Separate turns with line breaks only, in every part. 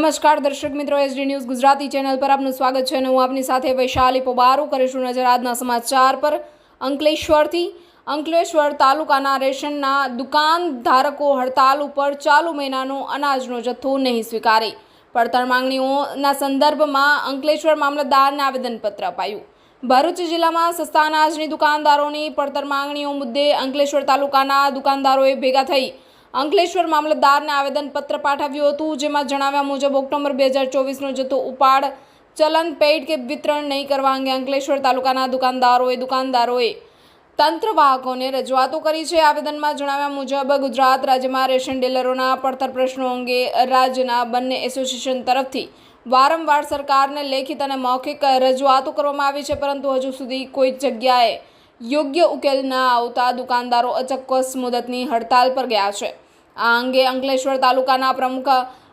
નમસ્કાર, દર્શક મિત્રો એસડી ન્યૂઝ ગુજરાતી ચેનલ પર આપનું સ્વાગત છે અને હું આપની સાથે વૈશાલી પોબારો કરીશું નજર આજના સમાચાર પર. અંકલેશ્વરથી અંકલેશ્વર તાલુકાના રેશનના દુકાનધારકો હડતાલ ઉપર ચાલુ મહિનાનો અનાજનો જથ્થો નહીં સ્વીકારે. પડતર માંગણીઓના સંદર્ભમાં અંકલેશ્વર મામલતદારને આવેદનપત્ર અપાયું. ભરૂચ જિલ્લામાં સસ્તા અનાજની દુકાનદારોની પડતર માંગણીઓ મુદ્દે અંકલેશ્વર તાલુકાના દુકાનદારોએ ભેગા થઈ અંકલેશ્વર મામલતદારને આવેદનપત્ર પાઠવ્યું હતું, જેમાં જણાવ્યા મુજબ ઓક્ટોબર બે હજાર ચોવીસનો જથ્થો ઉપાડ, ચલન, પેઇડ કે વિતરણ નહીં કરવા અંગે અંકલેશ્વર તાલુકાના દુકાનદારોએ દુકાનદારોએ તંત્ર વાહકોને રજૂઆતો કરી છે. આવેદનમાં જણાવ્યા મુજબ ગુજરાત રાજ્યમાં રેશન ડીલરોના પડતર પ્રશ્નો અંગે રાજ્યના બંને એસોસિએશન તરફથી વારંવાર સરકારને લેખિત અને મૌખિક રજૂઆતો કરવામાં આવી છે, પરંતુ હજુ સુધી કોઈ જગ્યાએ યોગ્ય ઉકેલ ન આવતા દુકાનદારો અચક્કસ મુદતની હડતાલ પર ગયા છે. આ અંગે અંકલેશ્વર તાલુકાના પ્રમુખ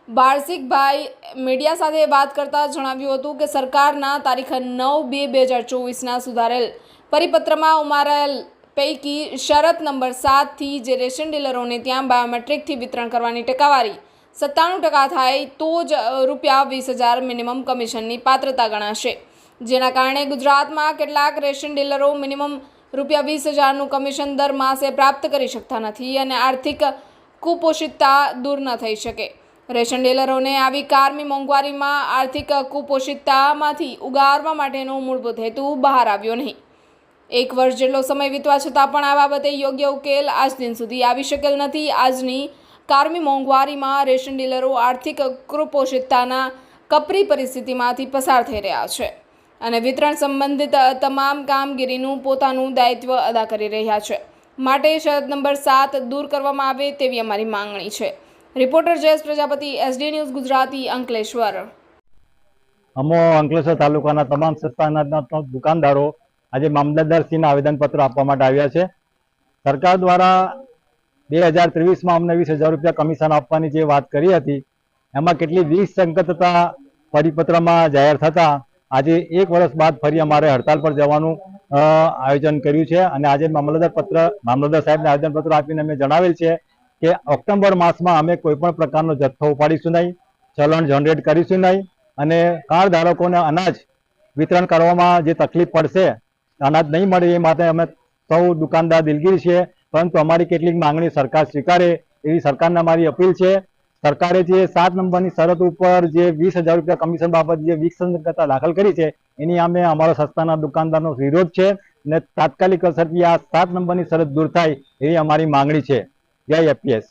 બારસિકભાઈ મીડિયા સાથે વાત કરતા જણાવ્યું હતું કે સરકારના તારીખ નવ બે બે હજાર ચોવીસના સુધારેલ પરિપત્રમાં ઉમારેલ પૈકી શરત નંબર સાતથી જે રેશન ડીલરોને ત્યાં બાયોમેટ્રિકથી વિતરણ કરવાની ટકાવારી સત્તાણું ટકા થાય તો જ રૂપિયા વીસ હજાર મિનિમમ કમિશનની પાત્રતા ગણાશે. જેના કારણે ગુજરાતમાં કેટલાક રેશન ડીલરો મિનિમમ રૂપિયા વીસ હજારનું કમિશન દર માસે પ્રાપ્ત કરી શકતા નથી અને આર્થિક કુપોષિતતા દૂર ન થઈ શકે. રેશન ડીલરોને આવી કારમી મોંઘવારીમાં આર્થિક કુપોષિતતામાંથી ઉગારવા માટેનો મૂળભૂત હેતુ બહાર આવ્યો નહીં. એક વર્ષ જેટલો સમય વીતવા છતાં પણ આ બાબતે યોગ્ય ઉકેલ આજ દિન સુધી આવી શકેલ નથી. આજની કારમી મોંઘવારીમાં રેશન ડીલરો આર્થિક કુપોષિતતાના કપરી પરિસ્થિતિમાંથી પસાર થઈ રહ્યા છે. અને વિતરણ સંબંધિત તમામ કામગીરીનું પોતાનું દાયિત્વ અદા કરી રહ્યા છે. માટે શરત નંબર સાત દૂર કરવામાં આવે તેવી અમારી માંગણી છે. Reporter Jayesh Prajapati, SD news Gujarati, Ankleshwar.
અમો અંકલેશ્વર તાલુકાના તમામ સસ્તા અનાજના દુકાનદારો આજે મામલતદારશ્રીને આવેદનપત્ર આપવા માટે આવ્યા છે. સરકાર દ્વારા બે હજાર ત્રેવીસમાં અમને વીસ હજાર રૂપિયા કમિશન આપવાની જે વાત કરી હતી, એમાં કેટલી વિસંગતતા પરિપત્રમાં જાહેર થતા આજે એક વર્ષ બાદ ફરી અમારે હડતાલ પર જવાનું આયોજન કર્યું છે અને આજે મામલતદાર પત્ર, મામલતદાર સાહેબને આવેદનપત્ર આપીને અમે જણાવેલ છે કે ઓક્ટોબર માસમાં અમે કોઈ પણ પ્રકારનો જથ્થો ઉપાડીશું નહીં, ચલણ જનરેટ કરીશું નહીં અને કાર્ડ ધારકોને અનાજ વિતરણ કરવામાં જે તકલીફ પડશે, અનાજ નહીં મળે એ માટે અમે સૌ દુકાનદાર દિલગીર છીએ, પરંતુ અમારી કેટલીક માંગણી સરકાર સ્વીકારે એવી સરકારને અમારી અપીલ છે સરકારે જે સાત નંબરની શરત ઉપર જે વીસ હજાર રૂપિયા કમિશન બાબત જે વિસંગતતા દાખલ કરી છે, એની અમે અમારો સસ્તાના દુકાનદારનો વિરોધ છે અને તાત્કાલિક અસરથી આ સાત નંબરની શરત દૂર થાય એવી અમારી માંગણી છે. જય એપીએસ